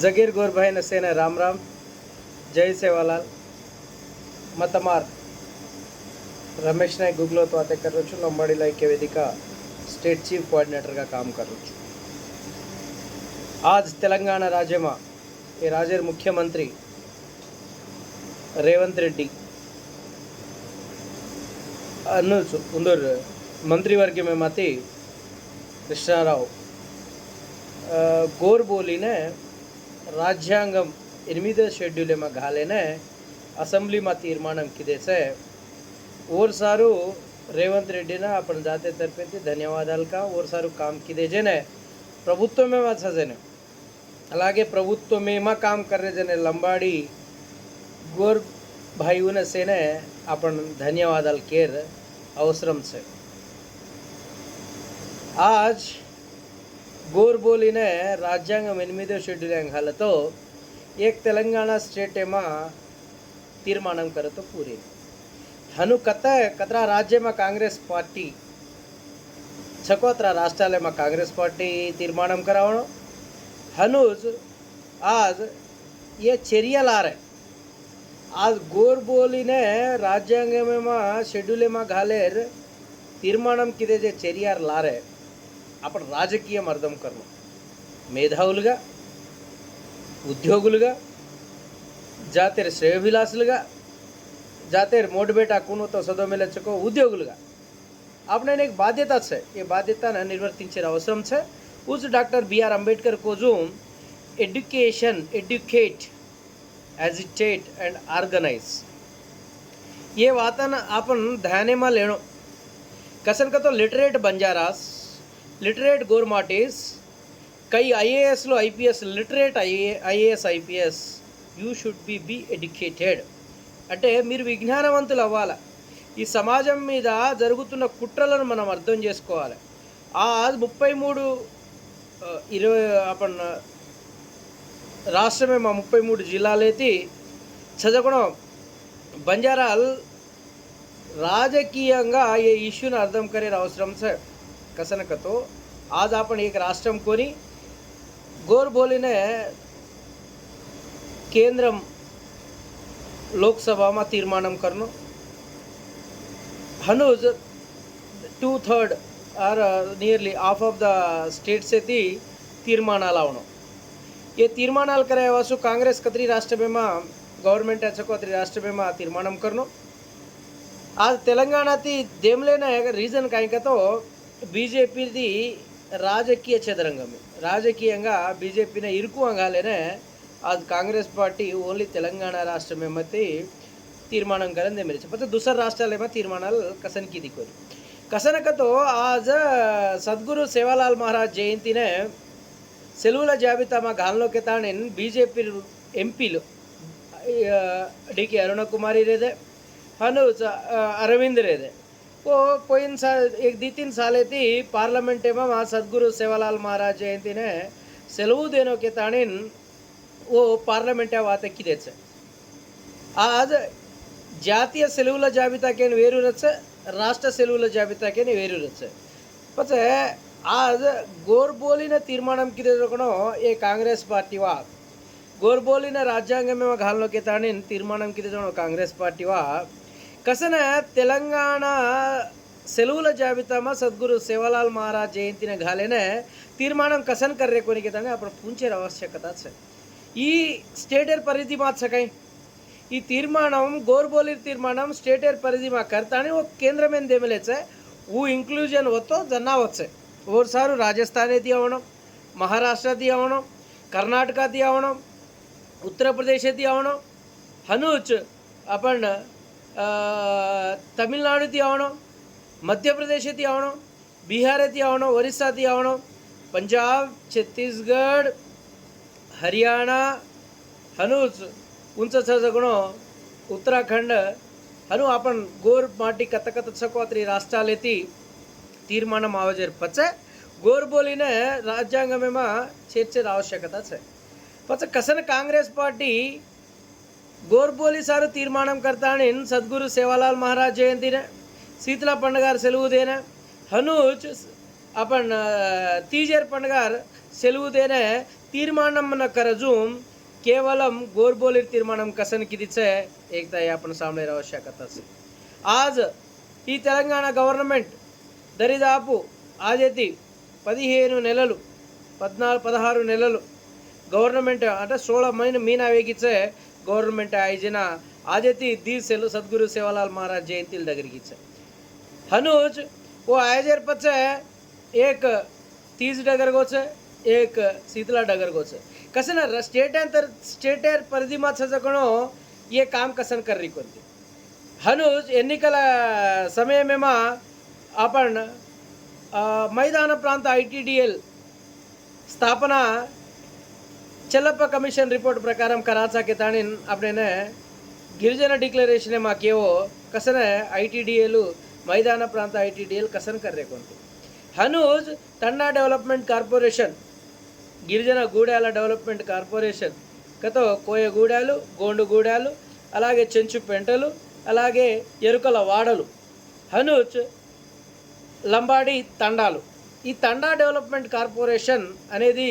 जगीर गोर भाई ने सेने राम राम, जय सेवालाल। मतमार। रमेश ने गूगल तो आते कर रुचु लंबाड़ी लाइक के वेदिका, स्टेट चीफ कोऑर्डिनेटर का काम कर रुचु आज तेलंगाना राज्य में ये राज्य मुख्यमंत्री रेवंत रेड्डी उन्दर मंत्रिवर्ग में मत कृष्णाराव गोर बोली ने రాజ్యాంగం ఎనిమిదో షెడ్యూల్ ఏమగాలేనే అసెంబ్లీమా తీర్మానంకిదేసే ఓర్సారు రేవంత్ రెడ్డిના આપણ જાતે તરફેથી ధన్యవాదాలు అల్కా ఓర్సారు કામ కిదే જેને ప్రభుత్వమే વાંચે જેને అలాగే ప్రభుత్వమే એમાં કામ કરે જેને లంబాడి ગોર ભાઈઓને સેને આપણ ધન્યવાદ અલ કેર અવસરમ છે આજ ગોર બોલીને రాజ్యాంగం ఎనిమిదో షెడ్యూల్ హాలతో એક తెలంగాణ સ્ટેટ એમાં తీర్మానం કરતો પૂરી હનુ કત કતરા રાજ્યમાં કાંગ્રેસ પાર્ટી છકોતરા રાષ્ટ્રાલયમાં કાંગ્રેસ પાર્ટી తీర్మానం કરાવણો હનુજ આજ એ ચેરિયલ આજ ગોર બોલીને రాజ్యాంగమేమా షెడ్యూలేమా గాలేర్ తీర్మానం కిదే જે చెరియార్ లారే अब राजकीय अर्थम कर्म मेधावल उद्योग जातीय श्रेयभिलास जातीय मोटिवेट आकूनों तो सदो में लचको उद्योग अपने एक बाध्यता है ये बाध्यता ने निर्वर्तिर अवसर है उस डॉक्टर बी आर अंबेडकर को जो education educate agitate and organise ये वातन अपन ध्यान में लेनो कसन का तो लिटरेट बंजारास లిటరేట్ గోర్మాటిస్ కై ఐఏఎస్లో IPS literate IA IAS IPS you should be be educated. అంటే మీరు విజ్ఞానవంతులు అవ్వాలి. ఈ సమాజం మీద జరుగుతున్న కుట్రలను మనం అర్థం చేసుకోవాలి. ఆ ముప్పై మూడు ఇరవై అప్పన్న రాష్ట్రమే మా ముప్పై మూడు జిల్లాలైతే చదవడం. బంజారాల్ రాజకీయంగా ఏ ఇష్యూని అర్థం కరే అవసరం సార్? કસન હતો आज आपण एक రాష్ట్రం కొని గోర్బోలిన కేంద్రం લોકસભામાં તીર્માનમ કરનો હનુજ two third or nearly half of the states అయితే తీర్మానాలు అవను એ તીર્માનાલ કરાયા શું કોંગ્રેસ કતરી રાષ્ટ્રભેમાં ગવર્મેન્ટ અચકો અત્રી રાષ્ટ્રભેમાં તીર્માનમ કરનો આ તેલંગાણાથી જેમ લઈને રીઝન કાંઈક હતો ಬಿಜೆಪಿದಿ ರಾಜಕೀಯ ಚದರಂಗಮಿ ರಾಜಕೀಯಂಗ ಬಿಜೆಪಿನ ಇರುಕುವಂಗಾಲೇನೆ ಅದು ಕಾಂಗ್ರೆಸ್ ಪಾರ್ಟಿ ಓನ್ಲಿ ತೆಲಂಗಾಣ ರಾಷ್ಟ್ರ ಮೇಮತ್ತಿ ತೀರ್ಮಾನ ಕರಂದೆ ಮೇರಿಚ ಮತ್ತು ದುಸರ ರಾಷ್ಟ್ರಲೇಮ ತೀರ್ಮಾನಾಲ್ ಕಸನ್ಕಿ ದಿಕ್ಕೋರಿ కసనకతో ఆజ్ సద్గురు సేవాలాల్ మహారాజ్ జయంతినే సెలవుల జాబితా మా గాల్లోకి తాణిన్ బీజేపీ ఎంపీలు డికే అరుణకుమారి రేదే అను అరవింద్ రేదే పోయిన దితిన్ సాలేతి ಪಾರ್ಲಿಮೆಂಟ್ ಏಮ ಮಾ ಸದ್ಗುರು ಸೇವಾಲಾಲ್ ಮಹಾರಾಜ್ ಜಯಂತಿನೇ ಸೆಲವು ದೇನೋಕೆ ತಾಣಿನ್ ಓ ಪಾರ್ಲಿಮೆಂಟೇ ವಾತಕ್ಕಿದೆ ಸರ್ ಆದ జాతీయ సెలవుల జాబితాకేను వేరు రచ్చ రాష్ట్ర సెలవుల జాబితాకేను వేరు రచ్చ పచ్చే आज గోర్బోలిన తీర్మానంకి కిదేదొకనో ఏ కాంగ్రెస్ పార్టీ వా గోర్బోలిన రాజ్యాంగం ఏమో ఘాల్లోకి తాణిన్ తీర్మానంకి కిదేదొకనో కాంగ్రెస్ పార్టీ వా కసన తెలంగాణ సెలవుల జాబితామా సద్గురు సేవలాల్ మహారాజ్ జయంతిన ఘాలేనే తీర్మానం కసన్ కర్రే కొనికితంగా అప్పుడు పూంచే ఆవశ్యకత ఈ స్టేటర్ పరిధి మార్చకై ఈ తీర్మానం గోర్బోలి తీర్మానం స్టేటర్ పరిధి మా కర్తాని ఓ కేంద్రమేం దేమలేచే ఊ ఇంక్లూజన్ వత్తో జన్నా వచ్చే ఓసారు రాజస్థానేది అవడం మహారాష్ట్రది అవడం కర్ణాటकादी आवणो उत्तर प्रदेशदी आवणो हनुच आपण તમિલનાડુથી આવણો મધ્યપ્રદેશેથી આવણો બિહારેથી આવણો ઓરિસ્સાથી આવણો પંજાબ છત્તીસગઢ હરિયાણા હનુજ ઉંચ સગણો ઉત્તરાખંડ હનુ આપણ ગોર માટી કત કત છકોત્રી રાષ્ટ્રાલેથી తీర్మానం అవజర్ పచ్చ గోర్బోలినే రాజ్యాంగమేమా చేర్చే ఆవశ్యకత છે પછી કસન કાંગ્રેસ પાર્ટી గోర్బోలి సారు తీర్మానం కర్తాని సద్గురు సేవాలాల్ మహారాజ్ జయంతిన శీతల పండగారు సెలవుదేన హనుజ్ అపన్ తీజర్ పండగార్ సెలవుదేన తీర్మానం కరజూం కేవలం గోర్బోలి తీర్మానం కసన్ కిదిచే ఏకతా యాపన సామ్లే ఆవశ్యకత ఆజ్ ఈ తెలంగాణ గవర్నమెంట్ దరిదాపు ఆజతి పదిహేను నెలలు పద్నాలుగు పదహారు నెలలు గవర్నమెంట్ అంటే సోళమైన మీనా వేగించే ಗೌರ್ಮೆಂಟ್ ಆಯೋಜನ ಆದ್ಯತೆ ದೀಸಲು ಸದ್ಗುರು ಸೇವಾಲಾಲ್ ಮಹಾರಾಜ್ ಜಯಂತಿ डगरगीचं हनुज व आयजेरपचं एक तीज डगरगोचं एक शीतला डगरगोचं. कसं ना स्टेट तर स्टेटेर परिधिमाचं जगणो ये काम कसन कर रही कोणती? हनुज ఎన్నికల సమయమేమా आपण मैदान प्रांत आय टी स्थापना చెల్లప్ప కమిషన్ రిపోర్ట్ ప్రకారం కరాచాకి తానిన్ అప్పుడైనా గిరిజన డిక్లరేషనే మాకేవో కసన ఐటీడీఏలు మైదాన ప్రాంత ఐటీడీఏలు కసన కర్రేకొంది హనూజ్ తన్నా డెవలప్మెంట్ కార్పొరేషన్ గిరిజన గూడాల డెవలప్మెంట్ కార్పొరేషన్ గత కోయగూడాలు గోండుగూడాలు అలాగే చెంచు పెంటలు అలాగే ఎరుకల వాడలు. హనూజ్ లంబాడి తండాలు. ఈ తండా డెవలప్మెంట్ కార్పొరేషన్ అనేది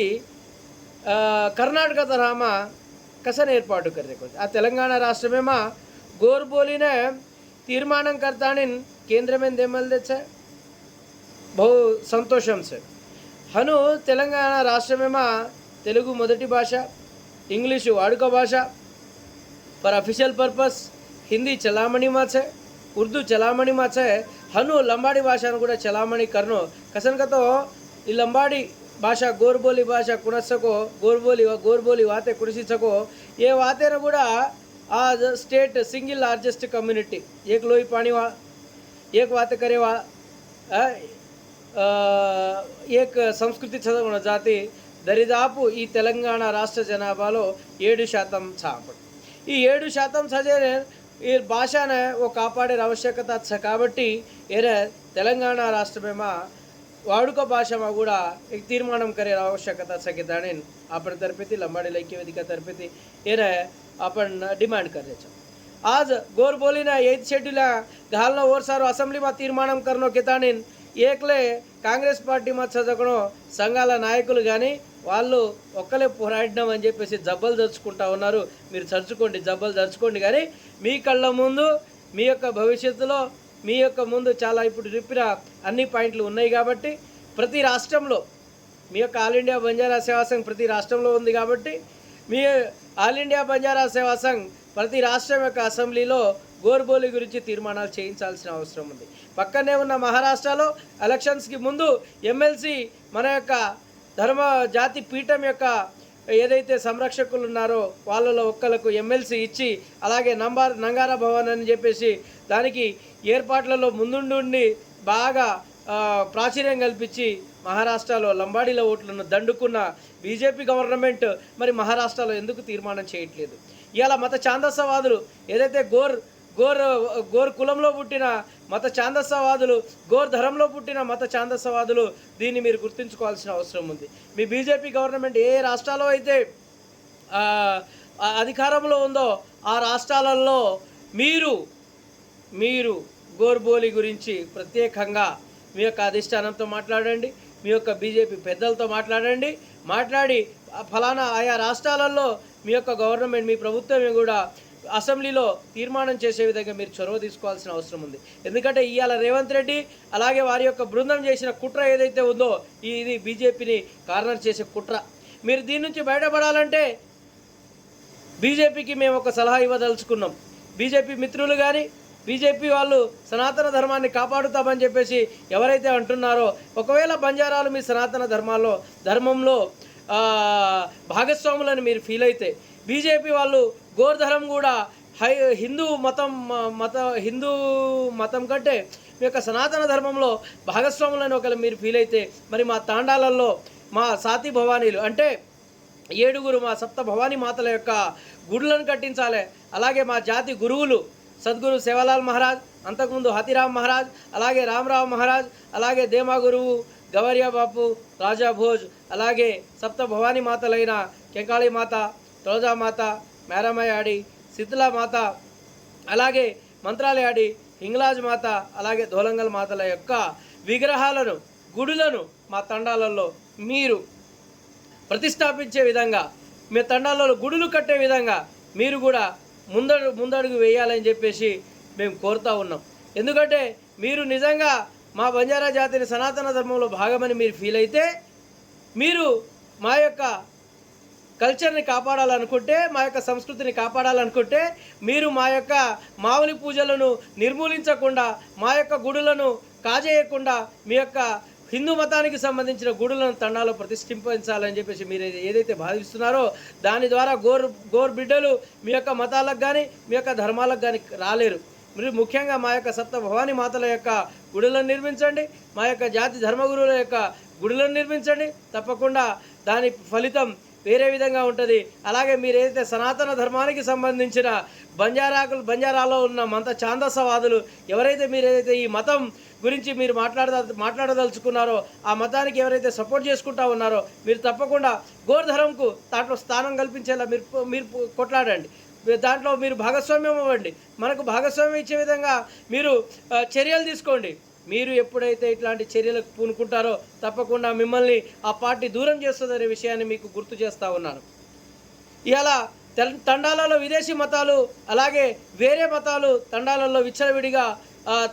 ಕರ್ನಾಟಕದ ರಾಮ ಕಸನ ಏರ್ಪಾಟು ಕರೆದಿಕೊಂಡು ಆ ತೆಲಂಗಾಣ ರಾಷ್ಟ್ರಮೇಮ ಗೋರ್ಬೋಲಿನ తీర్మానం కర్తానిన్ కేంద్రమే దెమ్మలు తెచ్చా? బహు సంతోషం సార్. హను తెలంగాణ రాష్ట్రమేమా తెలుగు మొదటి భాష ఇంగ్లీషు వాడుక భాష ఫర్ అఫీషియల్ పర్పస్ హిందీ చలామణి మాచే ఉర్దూ చలామణి మాచే హను లంబాడి భాషను కూడా చలామణి కర్ను. కసన్కతో ఈ లంబాడి భాషా గోర్బోలి భాష కునసకో గోర్బోలి గోర్బోలి ವಾತೆ ಕುಣಿಸಿಸಕೋ ఏ వాతేన కూడా ఆ స్టేట్ సింగిల్ లార్జెస్ట్ కమ్యూనిటీ. ఏక్ లోయి పాణివా ఏక్ వాత కరేవా ఏక్ సంస్కృతి చదవన జాతి దరిదాపు ఈ తెలంగాణ రాష్ట్ర జనాభాలో ఏడు శాతం చాపడు. ఈ ఏడు శాతం చదివే ఈ భాషనే ఓ కాపాడే ఆవశ్యకత కాబట్టి ఏరే తెలంగాణ రాష్ట్రమేమో ವಾಡುಕ ಭಾಷೆಮ ಕೂಡ ಈಗ ತೀರ್ಮಾನ ಕರೆಯರ ಅವಶ್ಯಕತೆ ಸಗಿದ್ದಾಳೆ આપણ તરફેથી తరపతి લઈ વેદિકા તરફેથી એને આપણને ડિમાન્ડ કરે છે આજ ગોરબોલીના એઇથ શેડ્યુલના હાલનો అసెంబ్లీ మా తీర్మానం કરનો కితాని ఏకలే కాంగ్రెస్ పార్టీ మా మత్సజకను సంఘాల నాయకులు కానీ వాళ్ళు ఒక్కలే పోరాడినాం అని చెప్పేసి జబ్బలు దరుచుకుంటా ఉన్నారు. మీరు చర్చుకోండి జబ్బలు దరుచుకోండి కానీ మీ కళ్ళ ముందు మీ యొక్క భవిష్యత్తులో మీ యొక్క ముందు చాలా ఇప్పుడు చెప్పిన అన్ని పాయింట్లు ఉన్నాయి కాబట్టి ప్రతి రాష్ట్రంలో మీ యొక్క ఆల్ ఇండియా బంజారా సేవా సంఘ్ ప్రతి రాష్ట్రంలో ఉంది కాబట్టి మీ ఆల్ ఇండియా బంజారా సేవా సంఘ్ ప్రతి రాష్ట్రం యొక్క అసెంబ్లీలో గోర్బోలి గురించి తీర్మానాలు చేయించాల్సిన అవసరం ఉంది. పక్కనే ఉన్న మహారాష్ట్రలో ఎలక్షన్స్కి ముందు ఎమ్మెల్సీ మన యొక్క ధర్మ జాతి పీఠం యొక్క ఏదైతే సంరక్షకులు ఉన్నారో వాళ్ళలో ఒక్కలకు ఎమ్మెల్సీ ఇచ్చి అలాగే నంబార్ నంగార భవన్ అని చెప్పేసి దానికి ఏర్పాట్లలో ముందుండి బాగా ప్రాచుర్యం కల్పించి మహారాష్ట్రలో లంబాడీల ఓట్లను దండుకున్న బీజేపీ గవర్నమెంట్ మరి మహారాష్ట్రలో ఎందుకు తీర్మానం చేయట్లేదు? ఇవాళ మత ఛాందసవాదులు ఏదైతే గోర్ గోర్ గోర్ కులంలో పుట్టిన మత ఛాందసవాదులు గోర్ ధరంలో పుట్టిన మత ఛాందసవాదులు దీన్ని మీరు గుర్తుంచుకోవాల్సిన అవసరం ఉంది. మీ బీజేపీ గవర్నమెంట్ ఏ రాష్ట్రాల్లో అయితే అధికారంలో ఉందో ఆ రాష్ట్రాలలో మీరు మీరు గోర్బోలి గురించి ప్రత్యేకంగా మీ యొక్క అధిష్టానంతో మాట్లాడండి మీ యొక్క బీజేపీ పెద్దలతో మాట్లాడండి మాట్లాడి ఫలానా ఆయా రాష్ట్రాలలో మీ యొక్క గవర్నమెంట్ మీ ప్రభుత్వమే కూడా అసెంబ్లీలో తీర్మానం చేసే విధంగా మీరు చొరవ తీసుకోవాల్సిన అవసరం ఉంది. ఎందుకంటే ఇవాళ రేవంత్ రెడ్డి అలాగే వారి యొక్క బృందం చేసిన కుట్ర ఏదైతే ఉందో ఇది బీజేపీని కార్నర్ చేసే కుట్ర. మీరు దీని నుంచి బయటపడాలంటే బీజేపీకి మేము ఒక సలహా ఇవ్వదలుచుకున్నాం. బీజేపీ మిత్రులు కానీ బీజేపీ వాళ్ళు సనాతన ధర్మాన్ని కాపాడుతామని చెప్పేసి ఎవరైతే అంటున్నారో ఒకవేళ బంజారాలు మీ సనాతన ధర్మాల్లో ధర్మంలో భాగస్వాములని మీరు ఫీల్ అయితే బీజేపీ వాళ్ళు గోర్ధరం కూడా హై హిందూ మతం మత హిందూ మతం కంటే మీ యొక్క సనాతన ధర్మంలో భాగస్వాములని ఒకవేళ మీరు ఫీల్ అయితే మరి మా తాండాలలో మా సాతి భవానీలు అంటే ఏడుగురు మా సప్త భవానీ మాతల యొక్క గుడులను కట్టించాలి. అలాగే మా జాతి గురువులు సద్గురు సేవలాల్ మహారాజ్ అంతకుముందు హతిరామ్ మహారాజ్ అలాగే రామరావు మహారాజ్ అలాగే దేమా గురువు గవరియా బాపు రాజా భోజ్ అలాగే సప్త భవానీ మాతలైన కెంకాళీ మాత తులజామాత మేరమయాడి శీతలా మాత అలాగే మంత్రాలయాడి హింగ్లాజ్ మాత అలాగే ధోలంగల్ మాతల యొక్క విగ్రహాలను గుడులను మా తండాలలో మీరు ప్రతిష్టాపించే విధంగా మీ తండాలలో గుడులు కట్టే విధంగా మీరు కూడా ముందడు ముందడుగు వేయాలని చెప్పేసి మేము కోరుతా ఉన్నాం. ఎందుకంటే మీరు నిజంగా మా బంజారా జాతిని సనాతన ధర్మంలో భాగమని మీరు ఫీల్ అయితే మీరు మా యొక్క కల్చర్ని కాపాడాలనుకుంటే మా యొక్క సంస్కృతిని కాపాడాలనుకుంటే మీరు మా యొక్క మావులి పూజలను నిర్మూలించకుండా మా యొక్క గుడులను కాజేయకుండా మీ యొక్క హిందూ మతానికి సంబంధించిన గుడులను తండాలో ప్రతిష్ఠింపించాలని చెప్పేసి మీరు ఏదైతే భావిస్తున్నారో దాని ద్వారా గోర్ గోర్ బిడ్డలు మీ యొక్క మతాలకు కానీ మీ యొక్క ధర్మాలకు కానీ రాలేరు. మీరు ముఖ్యంగా మా యొక్క సప్త భవానీ మాతల యొక్క గుడులను నిర్మించండి మా యొక్క జాతి ధర్మగురువుల యొక్క గుడులను నిర్మించండి. తప్పకుండా దాని ఫలితం వేరే విధంగా ఉంటుంది. అలాగే మీరు ఏదైతే సనాతన ధర్మానికి సంబంధించిన బంజారాకులు బంజారాలో ఉన్న మంత ఛాందసవాదులు ఎవరైతే మీరు ఏదైతే ఈ మతం గురించి మీరు మాట్లాడద మాట్లాడదలుచుకున్నారో ఆ మతానికి ఎవరైతే సపోర్ట్ చేసుకుంటా ఉన్నారో మీరు తప్పకుండా గోర్ధరంకు దాంట్లో స్థానం కల్పించేలా మీరు మీరు కొట్లాడండి. దాంట్లో మీరు భాగస్వామ్యం అవ్వండి. మనకు భాగస్వామ్యం ఇచ్చే విధంగా మీరు చర్యలు తీసుకోండి. మీరు ఎప్పుడైతే ఇట్లాంటి చర్యలకు పూనుకుంటారో తప్పకుండా మిమ్మల్ని ఆ పార్టీ దూరం చేస్తుందనే విషయాన్ని మీకు గుర్తు చేస్తూ ఉన్నాను. ఇలా తండాలలో విదేశీ మతాలు అలాగే వేరే మతాలు తండాలలో విచ్చలవిడిగా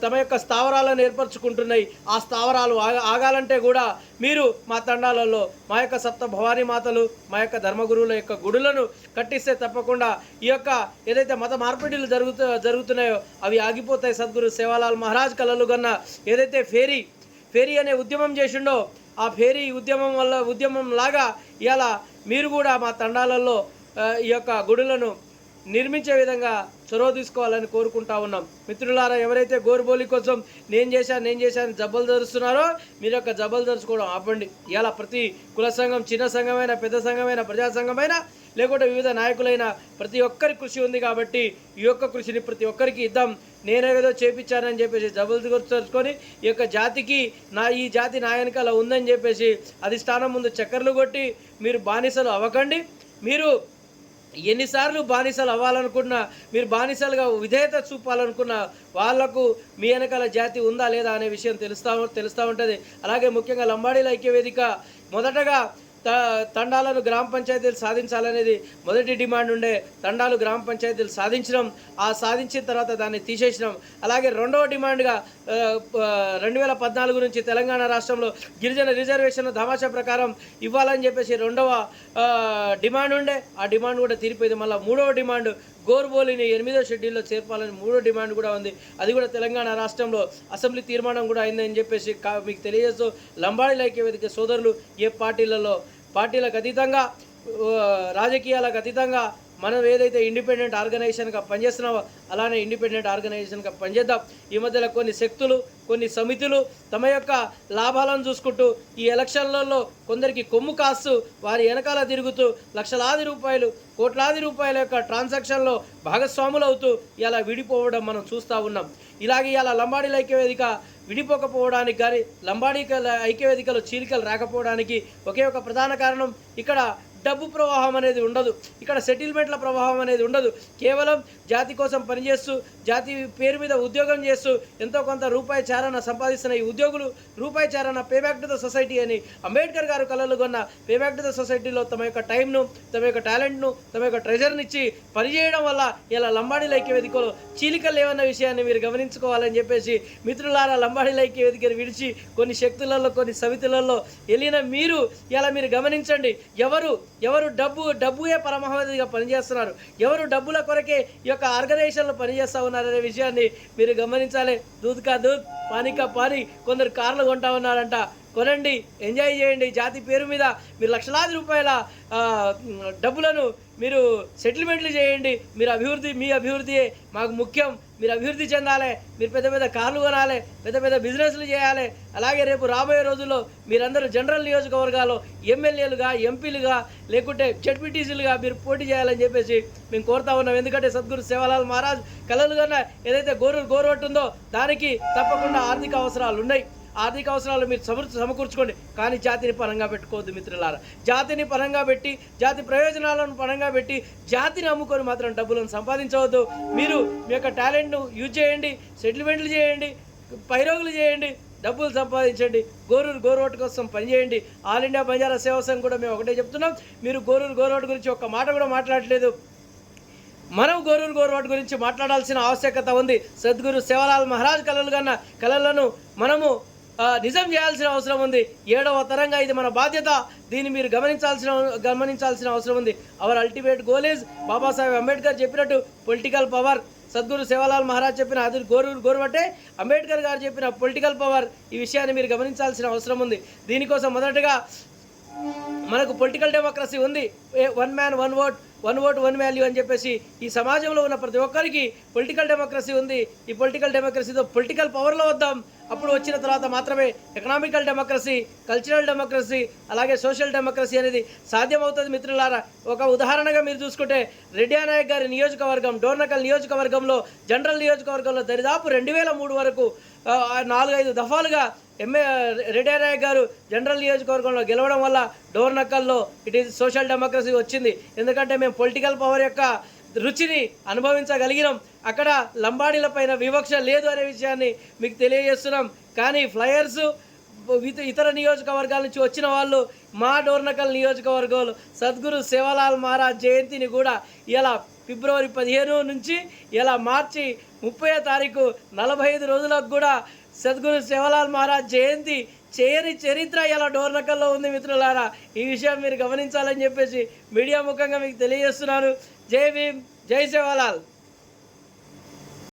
తమ యొక్క స్థావరాలను ఏర్పరచుకుంటున్నాయి. ఆ స్థావరాలు ఆగాలంటే కూడా మీరు మా తండాలలో మా యొక్క సప్త భవానీ మాతలు మా యొక్క ధర్మగురువుల యొక్క గుడులను కట్టిస్తే తప్పకుండా ఈ యొక్క ఏదైతే మత మార్పిడిలు జరుగుతూ జరుగుతున్నాయో అవి ఆగిపోతాయి. సద్గురు సేవాలాల్ మహారాజ్ కలలు కన్న ఏదైతే ఫేరీ ఫేరీ అనే ఉద్యమం చేసిండో ఆ ఫేరీ ఉద్యమం వల్ల ఉద్యమం లాగా ఇలా మీరు కూడా మా తండాలలో ఈ యొక్క గుడులను నిర్మించే విధంగా చొరవ తీసుకోవాలని కోరుకుంటా ఉన్నాం. మిత్రులారా ఎవరైతే గోరుబోలి కోసం నేను చేశాను నేను చేశాను జబ్బలు ధరుస్తున్నారో మీరు యొక్క జబ్బలు ధరుచుకోవడం ఆపండి. ఇలా ప్రతి కుల సంఘం చిన్న సంఘమైన పెద్ద సంఘమైన ప్రజా సంఘమైన లేకుంటే వివిధ నాయకులైన ప్రతి ఒక్కరి కృషి ఉంది కాబట్టి ఈ యొక్క కృషిని ప్రతి ఒక్కరికి ఇద్దాం. నేనేదో చేపించానని చెప్పేసి జబ్బులు గుర్తుకొని ఈ యొక్క జాతికి నా ఈ జాతి నా ఉందని చెప్పేసి అధిష్టానం ముందు చక్కర్లు కొట్టి మీరు బానిసలు అవ్వకండి. మీరు ఎన్నిసార్లు బానిసలు అవ్వాలనుకున్నా మీరు బానిసలుగా విధేయత చూపాలనుకున్న వాళ్ళకు మీ వెనకాల జాతి ఉందా లేదా అనే విషయం తెలుస్తా తెలుస్తూ ఉంటుంది. అలాగే ముఖ్యంగా లంబాడీల ఐక్యవేదిక మొదటగా తండాలను గ్రామ పంచాయతీలు సాధించాలనేది మొదటి డిమాండ్ ఉండే తండాలు గ్రామ పంచాయతీలు సాధించడం ఆ సాధించిన తర్వాత దాన్ని తీసేసినాం. అలాగే రెండవ డిమాండ్గా రెండు వేల పద్నాలుగు నుంచి తెలంగాణ రాష్ట్రంలో గిరిజన రిజర్వేషన్ ధమాషా ప్రకారం ఇవ్వాలని చెప్పేసి రెండవ డిమాండ్ ఉండే. ఆ డిమాండ్ కూడా తీరిపోయింది. మళ్ళీ మూడవ డిమాండ్ గోర్బోలిని ఎనిమిదో షెడ్యూల్లో చేర్పాలని మూడో డిమాండ్ కూడా ఉంది. అది కూడా తెలంగాణ రాష్ట్రంలో అసెంబ్లీ తీర్మానం కూడా అయిందని చెప్పేసి మీకు తెలియజేస్తూ లంబాడి లైక్య వేదిక సోదరులు ఏ పార్టీలలో పార్టీలకు అతీతంగా రాజకీయాలకు అతీతంగా మనం ఏదైతే ఇండిపెండెంట్ ఆర్గనైజేషన్గా పనిచేస్తున్నామో అలానే ఇండిపెండెంట్ ఆర్గనైజేషన్గా పనిచేద్దాం. ఈ మధ్యలో కొన్ని శక్తులు కొన్ని సమితులు తమ యొక్క లాభాలను చూసుకుంటూ ఈ ఎలక్షన్లలో కొందరికి కొమ్ము కాస్తూ వారి వెనకాల తిరుగుతూ లక్షలాది రూపాయలు కోట్లాది రూపాయల యొక్క ట్రాన్సాక్షన్లో భాగస్వాములు అవుతూ ఇలా విడిపోవడం మనం చూస్తూ ఉన్నాం. ఇలాగే ఇలా లంబాడీల ఐక్యవేదిక విడిపోకపోవడానికి కానీ లంబాడీ ఐక్యవేదికలో చీలికలు రాకపోవడానికి ఒకే ఒక ప్రధాన కారణం ఇక్కడ డబ్బు ప్రవాహం అనేది ఉండదు. ఇక్కడ సెటిల్మెంట్ల ప్రవాహం అనేది ఉండదు. కేవలం జాతి కోసం పనిచేస్తూ జాతి పేరు మీద ఉద్యోగం చేస్తూ ఎంతో కొంత రూపాయి చారణ సంపాదిస్తున్న ఈ ఉద్యోగులు రూపాయి చారణ pay back to the society అని అంబేద్కర్ గారు కలలు కొన్న పే బ్యాక్ టు ద సొసైటీలో తమ యొక్క టైంను తమ యొక్క టాలెంట్ను తమ యొక్క ట్రెజర్ని ఇచ్చి పనిచేయడం వల్ల ఇలా లంబాడీ లైక్య వేదికలో చీలికలు లేవన్న విషయాన్ని మీరు గమనించుకోవాలని చెప్పేసి మిత్రులారా లంబాడీ లైక్య వేదికను విడిచి కొన్ని శక్తులలో కొన్ని సమితులలో వెళ్ళిన మీరు ఇలా మీరు గమనించండి. ఎవరు ఎవరు డబ్బు డబ్బుయే పరమావధిగా పనిచేస్తున్నారు. ఎవరు డబ్బుల కొరకే ఈ యొక్క ఆర్గనైజేషన్లు పనిచేస్తూ ఉన్నారనే విషయాన్ని మీరు గమనించాలి. దూద్ కా దూద్ పానీ కా పానీ కొందరు కార్లు కొంటా ఉన్నారంట. కొనండి ఎంజాయ్ చేయండి. జాతి పేరు మీద మీరు లక్షలాది రూపాయల డబ్బులను మీరు సెటిల్మెంట్లు చేయండి. మీరు అభివృద్ధి మీ అభివృద్ధియే మాకు ముఖ్యం. మీరు అభివృద్ధి చెందాలి మీరు పెద్ద పెద్ద కార్లు కొనాలి పెద్ద పెద్ద బిజినెస్లు చేయాలి. అలాగే రేపు రాబోయే రోజుల్లో మీరందరూ జనరల్ నియోజకవర్గాల్లో ఎమ్మెల్యేలుగా ఎంపీలుగా లేకుంటే జడ్పీటీసీలుగా మీరు పోటీ చేయాలని చెప్పేసి మేము కోరుతా ఉన్నాం. ఎందుకంటే సద్గురు సేవలాల్ మహారాజ్ కలలు కన్నా ఏదైతే గోరు గోరువట్టుందో దానికి తప్పకుండా ఆర్థిక అవసరాలు ఉన్నాయి ఆర్థిక అవసరాలు మీరు సమృ సమకూర్చుకోండి. కానీ జాతిని పరంగా పెట్టుకోవద్దు మిత్రులారా. జాతిని పరంగా పెట్టి జాతి ప్రయోజనాలను పరంగా పెట్టి జాతిని అమ్ముకొని మాత్రం డబ్బులను సంపాదించవద్దు. మీరు మీ యొక్క టాలెంట్ను యూజ్ చేయండి సెటిల్మెంట్లు చేయండి పైరోగులు చేయండి డబ్బులు సంపాదించండి. గోరూరు గోరోటు కోసం పనిచేయండి ఆల్ ఇండియా బంజారా సేవా సంఘం కూడా మేము ఒకటే చెప్తున్నాం. మీరు గోరూరు గోరోటు గురించి ఒక్క మాట కూడా మాట్లాడట్లేదు. మనం గోరూరు గోరోడ్ గురించి మాట్లాడాల్సిన ఆవశ్యకత ఉంది. సద్గురు సేవలాల్ మహారాజ్ కళలు కన్నా కళలను మనము నిజం చేయాల్సిన అవసరం ఉంది. ఏడవ తరంగా ఇది మన బాధ్యత. దీన్ని మీరు గమనించాల్సిన గమనించాల్సిన అవసరం ఉంది. Our ultimate goal is Babasaheb Ambedkar చెప్పినట్టు పొలిటికల్ పవర్. సద్గురు సేవాలాల్ మహారాజ్ చెప్పిన అది గోరూరు గోరువట్టే. అంబేద్కర్ గారు చెప్పిన పొలిటికల్ పవర్ ఈ విషయాన్ని మీరు గమనించాల్సిన అవసరం ఉంది. దీనికోసం మొదటగా మనకు పొలిటికల్ డెమోక్రసీ ఉంది. One man one vote. One vote one value అని చెప్పేసి ఈ సమాజంలో ఉన్న ప్రతి ఒక్కరికి పొలిటికల్ డెమోక్రసీ ఉంది. ఈ పొలిటికల్ డెమోక్రసీతో పొలిటికల్ పవర్లో వద్దాం. అప్పుడు వచ్చిన తర్వాత మాత్రమే ఎకనామికల్ డెమోక్రసీ కల్చరల్ డెమోక్రసీ అలాగే సోషల్ డెమోక్రసీ అనేది సాధ్యమవుతుంది మిత్రులారా. ఒక ఉదాహరణగా మీరు చూసుకుంటే రెడ్డి నాయక్ గారి నియోజకవర్గం డోర్నకల్ నియోజకవర్గంలో జనరల్ నియోజకవర్గంలో దరిదాపు రెండు వేల మూడు వరకు నాలుగైదు దఫాలుగా ఎంఏ రెడ్డి నాయక్ గారు జనరల్ నియోజకవర్గంలో గెలవడం వల్ల డోర్నకల్లో ఇట్ ఈజ్ సోషల్ డెమోక్రసీ వచ్చింది. ఎందుకంటే మేము పొలిటికల్ పవర్ యొక్క రుచిని అనుభవించగలిగినాం. అక్కడ లంబాడీల పైన వివక్ష లేదు అనే విషయాన్ని మీకు తెలియజేస్తున్నాం. కానీ ఫ్లయర్స్ ఇతర నియోజకవర్గాల నుంచి వచ్చిన వాళ్ళు మా డోర్నకల్ నియోజకవర్గంలో సద్గురు సేవలాల్ మహారాజ్ జయంతిని కూడా ఇలా ఫిబ్రవరి పదిహేను నుంచి ఇలా మార్చి ముప్పై తారీఖు నలభై ఐదు రోజులకు కూడా సద్గురు శివలాల్ మహారాజ్ జయంతి చేయని చరిత్ర ఇలా డోర్నకల్లో ఉంది మిత్రులారా. ఈ విషయం మీరు గమనించాలని చెప్పేసి మీడియా ముఖంగా మీకు తెలియజేస్తున్నాను. జై భీమ్ జై శివలాల్